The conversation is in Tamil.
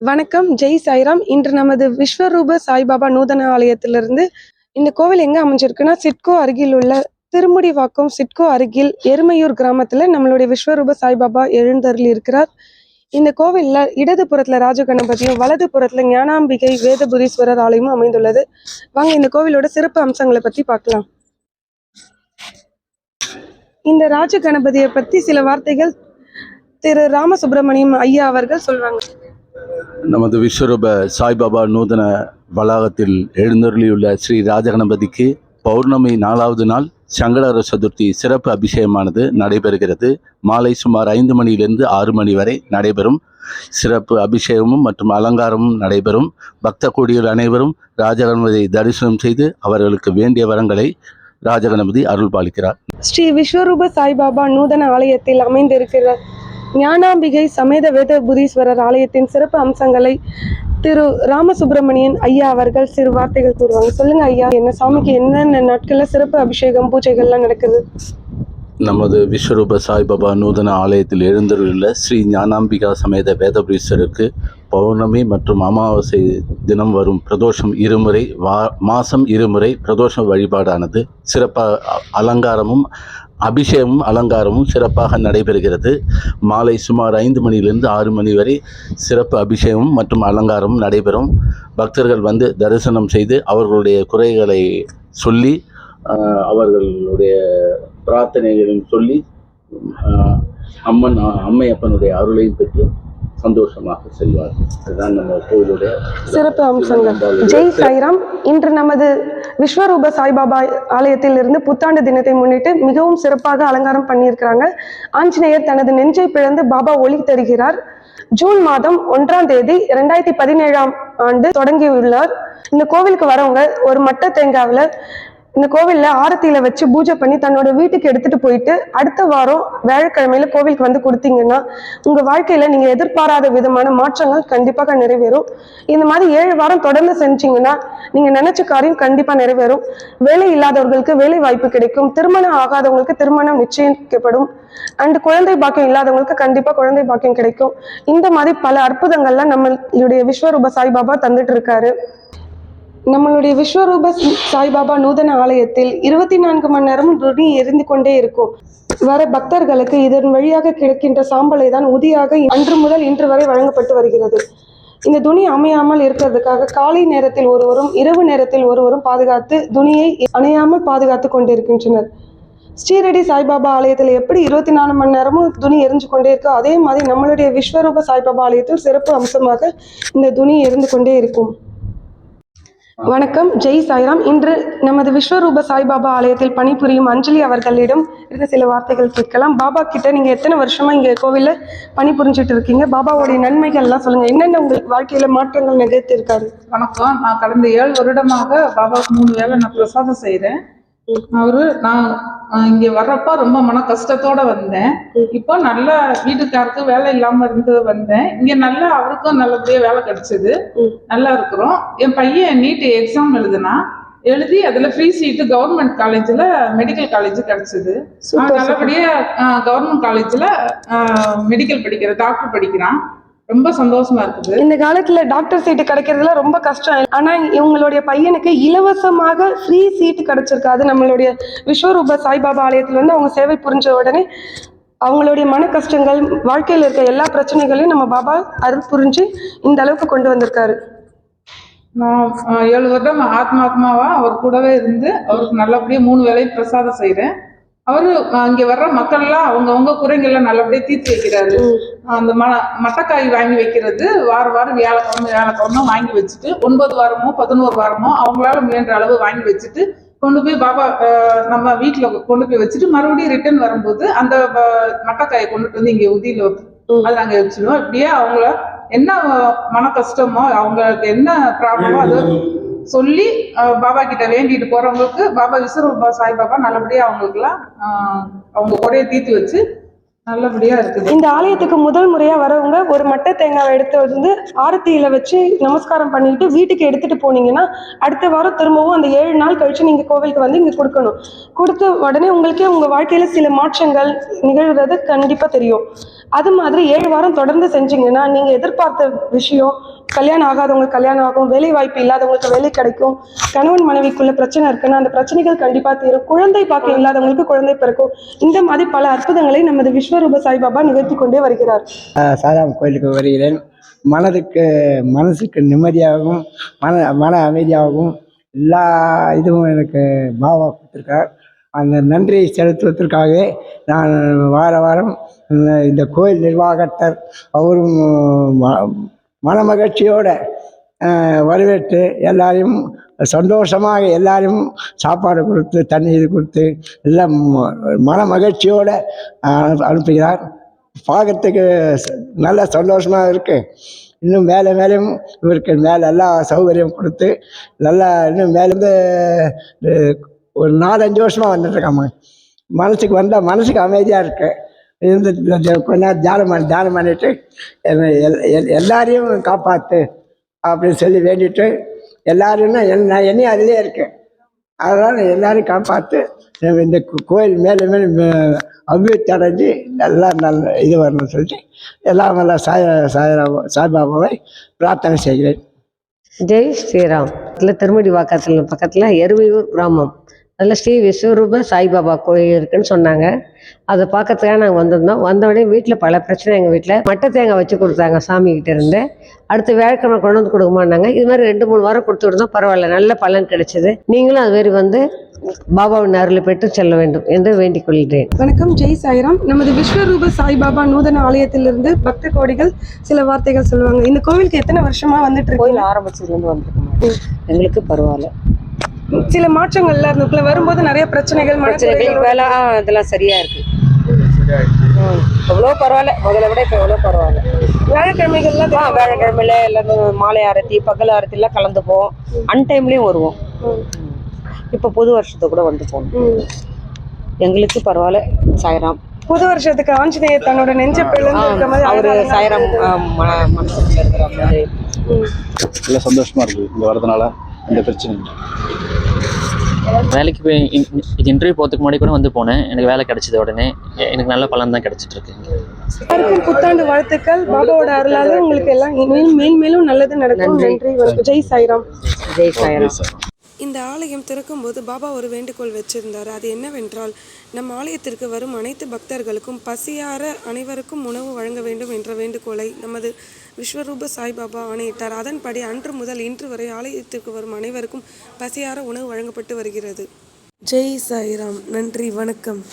வணக்கம் ஜெய் சாய்ராம். இன்று நமது விஸ்வரூப சாய்பாபா நூதன ஆலயத்திலிருந்து இந்த கோவில் எங்க அமைஞ்சிருக்குன்னா சிட்கோ அருகில் உள்ள திருமுடிவாக்கம் சிட்கோ அருகில் எருமையூர் கிராமத்துல நம்மளுடைய விஸ்வரூப சாய்பாபா எழுந்தருள் இருக்கிறார். இந்த கோவில்ல இடது புறத்துல ராஜகணபதியும் வலது புறத்துல ஞானாம்பிகை வேதபுரீஸ்வரர் ஆலயமும் அமைந்துள்ளது. வாங்க இந்த கோவிலோட சிறப்பு அம்சங்களை பத்தி பார்க்கலாம். இந்த ராஜகணபதியை பத்தி சில வார்த்தைகள் திரு ராமசுப்பிரமணியம் ஐயா அவர்கள் சொல்வாங்க. நமது விஸ்வரூப சாய்பாபா நூதன வளாகத்தில் எழுந்தருளியுள்ள ஸ்ரீ ராஜகணபதிக்கு பௌர்ணமி நாலாவது நாள் சங்கடர சதுர்த்தி சிறப்பு அபிஷேகமானது நடைபெறுகிறது. மாலை சுமார் ஐந்து மணியிலிருந்து ஆறு மணி வரை நடைபெறும். சிறப்பு அபிஷேகமும் மற்றும் அலங்காரமும் நடைபெறும். பக்த கோடிகள் அனைவரும் ராஜகணபதியை தரிசனம் செய்து அவர்களுக்கு வேண்டிய வரங்களை ராஜகணபதி அருள் பாலிக்கிறார் ஸ்ரீ விஸ்வரூப சாய்பாபா நூதன ஆலயத்தில் அமைந்திருக்கிற ஞானாம்பிகை சமேத வேதபுரீஸ்வரர் ஆலயத்தின் சிறப்பு அம்சங்களை திரு ராமசுப்பிரமணியன் ஐயா அவர்கள் சிறு வார்த்தைகள் கூறுவாங்க. சொல்லுங்க ஐயா என்ன சாமிக்கு என்னென்ன நாட்கள்ல சிறப்பு அபிஷேகம் பூஜைகள்லாம் நடக்குது? நமது விஸ்வரூப சாய்பாபா நூதன ஆலயத்தில் எழுந்தருள்ள ஸ்ரீ ஞானாம்பிகா சமேத வேதபுரீஸ்வருக்கு பௌர்ணமி மற்றும் அமாவாசை தினம் வரும் பிரதோஷம் இருமுறை வா மாதம் இருமுறை பிரதோஷ வழிபாடானது சிறப்பாக அ- அலங்காரமும் அபிஷேகமும் அலங்காரமும் சிறப்பாக நடைபெறுகிறது. மாலை சுமார் ஐந்து மணியிலிருந்து ஆறு மணி வரை சிறப்பு அபிஷேகமும் மற்றும் அலங்காரமும் நடைபெறும். பக்தர்கள் வந்து தரிசனம் செய்து அவர்களுடைய குறைகளை சொல்லி அவர்களுடைய பிரார்த்தனைகளையும் சொல்லி அம்மன் அம்மையப்பனுடைய அருளையும் பெற்று சந்தோஷமாக செல்வார்கள் இதுதான் நம்ம கோவிலுடைய சிறப்பு அம்சங்கள். ஜெய் சாய்ராம் இன்று நமது விஸ்வரூப சாய்பாபா ஆலயத்தில் இருந்து புத்தாண்டு தினத்தை முன்னிட்டு மிகவும் சிறப்பாக அலங்காரம் பண்ணியிருக்கிறாங்க. ஆஞ்சநேயர் தனது நெஞ்சை பிளந்து பாபா ஒளி தருகிறார். ஜூன் மாதம் ஒன்றாம் தேதி இரண்டாயிரத்தி பதினேழாம் ஆண்டு தொடங்கியுள்ளார். இந்த கோவிலுக்கு வரவங்க ஒரு மட்ட தேங்காவில் இந்த கோவில்ல ஆரத்தியில வச்சு பூஜை பண்ணி தன்னோட வீட்டுக்கு எடுத்துட்டு போயிட்டு அடுத்த வாரம் வியாழக்கிழமையில கோவிலுக்கு வந்து கொடுத்தீங்கன்னா உங்க வாழ்க்கையில நீங்க எதிர்பாராத விதமான மாற்றங்கள் கண்டிப்பாக நிறைவேறும். இந்த மாதிரி ஏழு வாரம் தொடர்ந்து செஞ்சீங்கன்னா நீங்க நினைச்ச காரியம் கண்டிப்பா நிறைவேறும். வேலை இல்லாதவர்களுக்கு வேலை வாய்ப்பு கிடைக்கும். திருமணம் ஆகாதவங்களுக்கு திருமணம் நிச்சயிக்கப்படும். அண்ட் குழந்தை பாக்கியம் இல்லாதவங்களுக்கு கண்டிப்பா குழந்தை பாக்கியம் கிடைக்கும். இந்த மாதிரி பல அற்புதங்கள்லாம் நம்மளுடைய விஸ்வரூப சாய்பாபா தந்துட்டு இருக்காரு. நம்மளுடைய விஸ்வரூப சாய்பாபா நூதன ஆலயத்தில் இருபத்தி நான்கு மணி நேரமும் துணி எரிந்து கொண்டே இருக்கும். வர பக்தர்களுக்கு இதன் வழியாக கிடைக்கின்ற சாம்பலை தான் உதியாக அன்று முதல் இன்று வரை வழங்கப்பட்டு வருகிறது. இந்த துணி அமையாமல் இருக்கிறதுக்காக காலை நேரத்தில் ஒருவரும் இரவு நேரத்தில் ஒருவரும் பாதுகாத்து துணியை அணையாமல் பாதுகாத்து கொண்டிருக்கின்றனர். ஸ்ரீரடி சாய்பாபா ஆலயத்தில் எப்படி இருபத்தி நாலு மணி நேரமும் துணி எரிஞ்சு கொண்டே இருக்கோ அதே மாதிரி நம்மளுடைய விஸ்வரூப சாய்பாபா ஆலயத்தில் சிறப்பு அம்சமாக இந்த துணி எரிந்து கொண்டே இருக்கும். வணக்கம். ஜெய் சாய்ராம். இன்று நமது விஸ்வரூப சாய்பாபா ஆலயத்தில் பணிபுரியும் அஞ்சலி அவர்களிடம் இருந்து சில வார்த்தைகள் கேட்கலாம். பாபா கிட்ட நீங்க எத்தனை வருஷமா இங்க கோவில பணிபுரிஞ்சிட்டு இருக்கீங்க? பாபாவுடைய நன்மைகள்லாம் சொல்லுங்க. என்னென்ன உங்களுக்கு வாழ்க்கையில மாற்றங்கள் நிகழ்த்திருக்காரு வணக்கம். நான் கடந்த ஏழு வருடமாக பாபாவுக்கு மூணு வேலை நான் பிரசாதம் செய்கிறேன் அவரு நான் இங்க வர்றப்ப ரொம்ப மன கஷ்டத்தோட வந்தேன். இப்போ நல்ல வீட்டுக்காருக்கு வேலை இல்லாம இருந்து வந்தேன். இங்க நல்லா அவருக்கும் நல்லபடியா வேலை கிடைச்சது. நல்லா இருக்கிறோம். என் பையன் நீட் எக்ஸாம் எழுதுனா எழுதி அதுல ஃப்ரீ சீட்டு கவர்மெண்ட் காலேஜ்ல மெடிக்கல் காலேஜ் கிடைச்சது. நல்லபடியா கவர்மெண்ட் காலேஜ்ல மெடிக்கல் படிக்கிற டாக்டர் படிக்கிறான். ரொம்ப சந்தோஷமா இருக்குது. இந்த காலத்துல டாக்டர் சீட்டு கிடைக்கிறதுல ரொம்ப கஷ்டம். ஆனா இவங்களுடைய பையனுக்கு இலவசமாக ஃப்ரீ சீட்டு கிடைச்சிருக்கு அது நம்மளுடைய விஸ்வரூப சாய்பாபா ஆலயத்துல வந்து அவங்க சேவை புரிஞ்ச உடனே அவங்களுடைய மன கஷ்டங்கள் வாழ்க்கையில இருக்க எல்லா பிரச்சனைகளையும் நம்ம பாபா அருள் புரிஞ்சு இந்த அளவுக்கு கொண்டு வந்திருக்காரு. நான் ஏழு வருடம் ஆத்மாத்மாவா அவர் கூடவே இருந்து அவருக்கு நல்லபடியா மூணு வேளையும் பிரசாதம் செய்றேன். அவரு அஹ், இங்க வர்ற மக்கள் எல்லாம் அவங்கவுங்க குறைங்கெல்லாம் நல்லபடியா தீர்த்து வைக்கிறாரு. அந்த ம மட்டக்காய் வாங்கி வைக்கிறது வார வாரம் வியாழக்கிழமை வியாழக்கிழமை வாங்கி வச்சுட்டு ஒன்பது வாரமோ பதினோரு வாரமோ அவங்களால முயன்ற அளவு வாங்கி வச்சுட்டு கொண்டு போய் பாபா நம்ம வீட்டுல கொண்டு போய் வச்சுட்டு மறுபடியும் ரிட்டர்ன் வரும்போது அந்த மட்டக்காயை கொண்டுட்டு வந்து இங்க உதியில. அதை நாங்க வச்சிடுவோம். இப்படியே அவங்கள என்ன மன கஷ்டமோ அவங்களுக்கு என்ன ப்ராப்ளமோ அது சொல்லி பாபா கிட்ட வேண்டிட்டு போறவங்களுக்கு பாபா விஸ்வரூபா சாய்பாபா நல்லபடியா அவங்களுக்குலாம் அவங்க குறைய தீர்த்து வச்சு நல்லபடியா இருக்குது. இந்த ஆலயத்துக்கு முதல் முறையா வரவங்க ஒரு மட்டை தேங்காவை எடுத்து வந்து ஆரத்தியில வச்சு நமஸ்காரம் பண்ணிட்டு வீட்டுக்கு எடுத்துட்டு போனீங்கன்னா அடுத்த வாரம் திரும்பவும் அந்த ஏழு நாள் கழிச்சு நீங்க கோவிலுக்கு வந்து இங்க கொடுக்கணும். கொடுத்த உடனே உங்களுக்கே உங்க வாழ்க்கையில சில மாற்றங்கள் நிகழ்கிறது கண்டிப்பா தெரியும். அது மாதிரி ஏழு வாரம் தொடர்ந்து செஞ்சீங்கன்னா நீங்க எதிர்பார்த்த விஷயம் கல்யாணம் ஆகாதவங்களுக்கு கல்யாணம் ஆகும் வேலை வாய்ப்பு இல்லாதவங்களுக்கு வேலை கிடைக்கும் கணவன் மனைவிக்குள்ள பிரச்சனை இருக்குன்னா அந்த பிரச்சனைகள் கண்டிப்பா தீரும். குழந்தை பாக்கியம் இல்லாதவங்களுக்கு குழந்தை பிறக்கும். இந்த மாதிரி பல அற்புதங்களை நமது விஸ்வரூப சாய்பாபா நிகழ்த்தி கொண்டே வருகிறார். சாய்ராம் கோயிலுக்கு வருகிறேன். மனதுக்கு மனசுக்கு நிம்மதியாகவும் மன மன அமைதியாகவும் எல்லா இதுவும் எனக்கு பாபா கொடுத்துருக்கார். அந்த நன்றி செலுத்துவதற்காகவே நான் வார வாரம் இந்த- கோயில் நிர்வாகத்தர் அவரும் மனமகிழ்ச்சியோட வரவேற்று எல்லாரையும் சந்தோஷமாக எல்லாரையும் சாப்பாடு கொடுத்து தண்ணீர் கொடுத்து எல்லாம் ம- மன மகிழ்ச்சியோட அனுப்புகிறார். பார்க்கறதுக்கு நல்ல சந்தோஷமாக இருக்கு. இன்னும் மேலே மேலேயும் இவருக்கு மேலே எல்லா சௌகரியம் கொடுத்து நல்லா இன்னும் மேலேருந்து ஒரு நாலஞ்சு வருஷமாக வந்துட்டுருக்காம்மா மனசுக்கு வந்தால் மனசுக்கு அமைதியாக இருக்குது இருந்து கொஞ்ச நேரம் தியானம் பண்ணி தியானம் பண்ணிட்டு என்னை எல்- எல்லாரையும் காப்பாற்று அப்படின்னு சொல்லி வேண்டிட்டு எல்லாருன்னா என் நான் என்னையும் அதிலே இருக்கேன். அதனால் எல்லாரையும் காப்பாற்று இந்த கோயில் மேலே மேலே அபிவிருத்தி அடைஞ்சு நல்லா நல்ல இது வரணும்னு சொல்லிட்டு எல்லாம் நல்லா சாய் சாய்ராபா சாய்பாபாவை பிரார்த்தனை செய்கிறேன். ஜெய் ஸ்ரீராம். இல்லை திருமடி வாக்கத்தில் பக்கத்தில் எருவையூர் கிராமம். அதில் ஸ்ரீ விஸ்வரூப சாய்பாபா கோயில் இருக்குன்னு சொன்னாங்க. அதை பார்க்கறதுக்காக நாங்கள் வந்திருந்தோம். வந்த உடனே வீட்டில் பல பிரச்சனை எங்கள் வீட்டில் மட்டை தேங்காய் வச்சு கொடுத்தாங்க சாமி கிட்ட இருந்து. அடுத்து வேலைக்கிழமை கொண்டு வந்து கொடுக்குமான்னாங்க. இது மாதிரி ரெண்டு மூணு வாரம் கொடுத்து விருந்தோம் பரவாயில்ல நல்ல பலன் கிடைச்சது. நீங்களும் அது மாதிரி வந்து பாபாவின் அருளை பெற்று செல்ல வேண்டும் என்று வேண்டிக் கொள்கிறேன். வணக்கம். ஜெய் சாய்ராம். நமது விஸ்வரூப சாய்பாபா நூதன ஆலயத்திலிருந்து பக்த கோடிகள் சில வார்த்தைகள் சொல்லுவாங்க. இந்த கோவிலுக்கு எத்தனை வருஷமா வந்துட்டு இருக்கு கோயில் ஆரம்பிச்சதுலேருந்து வந்திருக்கோம். எங்களுக்கு பரவாயில்ல. சில மாற்றங்கள்ல இருந்துக்குள்ள வரும்போது நிறைய பிரச்சனைகள் பிரச்சனைகள் மனக்குறைகள் இப்போ எல்லாம் இதெல்லாம் சரியா இருக்கு. ம். எவ்வளோ பரவாயில்ல. முதல்ல விட இப்போ எவ்வளோ பரவாயில்ல. வியாழக்கிழமைகள்லாம் ஆ வேலைக்கிழமையில எல்லாம் மாலை ஆரத்தி பகல் ஆரத்திலாம் கலந்துப்போம். அன் டைம்லேயும் வருவோம் இப்போ புது வருஷத்துக்கு கூட வந்து போகணும். எங்களுக்கு பரவாயில்ல சாய்ராம். புது வருஷத்துக்கு ஆஞ்சநேயர் தன்னோட நெஞ்ச பிளந்து இருக்க அவரு சாய்ராம் ஆ, மன மனசுக்குள்ள இருக்கிற மாதிரி. நல்லா சந்தோஷமாக இருக்குது இங்கே வரதுனால எந்த பிரச்சனை இல்லை. வேலைக்கு போய் இது இன்டர்வியூ போகிறதுக்கு முன்னாடி கூட வந்து போனேன். எனக்கு வேலை கிடைச்சது உடனே எனக்கு நல்ல பலன் தான் கிடைச்சிட்டு இருக்கு எல்லாருக்கும் புத்தாண்டு வாழ்த்துக்கள். பாபாவோட அருளால உங்களுக்கு எல்லாம் மேல் மேல் மேலும் நல்லது நடக்கும். நன்றி. ஜெய் சாய்ராம். ஜெய் சாய்ராம். இந்த ஆலயம் திறக்கும்போது பாபா ஒரு வேண்டுகோள் வச்சிருந்தார். அது என்னவென்றால் நம் ஆலயத்திற்கு வரும் அனைத்து பக்தர்களுக்கும் பசியார அனைவருக்கும் உணவு வழங்க வேண்டும் என்ற வேண்டுகோளை நமது விஸ்வரூப சாய்பாபா ஆணையிட்டார். அதன்படி அன்று முதல் இன்று வரை ஆலயத்திற்கு வரும் அனைவருக்கும் பசியார உணவு வழங்கப்பட்டு வருகிறது. ஜெய் சாய்ராம். நன்றி. வணக்கம்.